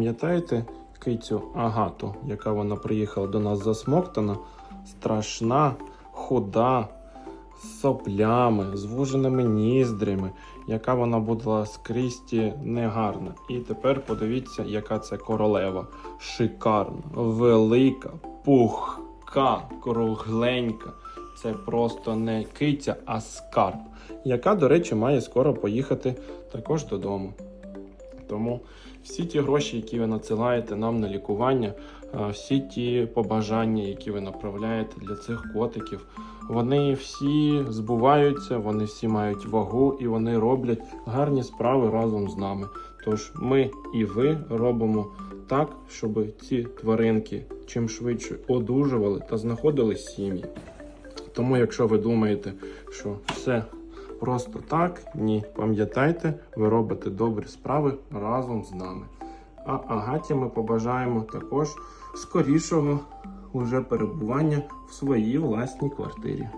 пам'ятаєте кицю Агату, яка вона приїхала до нас засмоктана? Страшна, худа, з соплями, звуженими ніздрями, яка вона була скрізь негарна. І тепер подивіться, яка це королева. Шикарна, велика, пухка, кругленька. Це просто не киця, а скарб, яка, до речі, має скоро поїхати також додому. Тому всі ті гроші, які ви надсилаєте нам на лікування, всі ті побажання, які ви направляєте для цих котиків, вони всі збуваються, вони всі мають вагу і вони роблять гарні справи разом з нами. Тож ми і ви робимо так, щоб ці тваринки чим швидше одужували та знаходили сім'ї. Тому, якщо ви думаєте, що все просто так, ні, пам'ятайте, ви робите добрі справи разом з нами. А Агаті ми побажаємо також скорішого уже перебування в своїй власній квартирі.